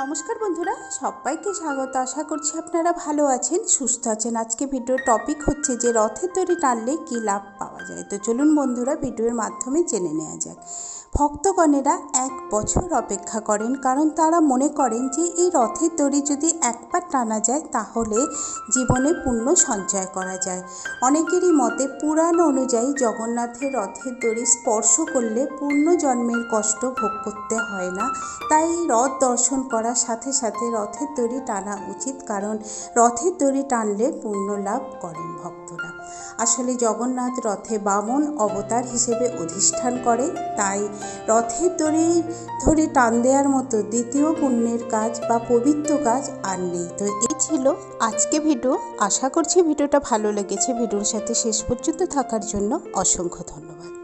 নমস্কার বন্ধুরা, সবাইকে স্বাগত। আশা করছি আপনারা ভালো আছেন, সুস্থ আছেন। আজকে ভিডিও টপিক হচ্ছে যে রথের তৈরি টানলে কী লাভ পাওয়া যায়। তো চলুন বন্ধুরা, ভিডিওর মাধ্যমে জেনে নেওয়া যাক। ভক্তগণেরা এক বছর অপেক্ষা করেন, কারণ তারা মনে করেন যে এই রথের দড়ি যদি একবার টানা যায়, তাহলে জীবনে পুণ্য সঞ্চয় করা যায়। অনেকেরই মতে, পুরাণ অনুযায়ী জগন্নাথের রথের দড়ি স্পর্শ করলে পূর্ণ জন্মের কষ্ট ভোগ করতে হয় না। তাই রথ দর্শন করার সাথে সাথে রথের দড়ি টানা উচিত, কারণ রথের দড়ি টানলে পুণ্য লাভ করেন ভক্তরা। আসলে জগন্নাথ রথে বামন অবতার হিসেবে অধিষ্ঠান করে, তাই রথের দড়ি ধরে টান দেওয়ার মতো দ্বিতীয় পুণ্যের কাজ বা পবিত্র কাজ আর নেই। তো এই ছিল আজকে ভিডিও। আশা করছি ভিডিওটা ভালো লেগেছে। ভিডিওর সাথে শেষ পর্যন্ত থাকার জন্য অসংখ্য ধন্যবাদ।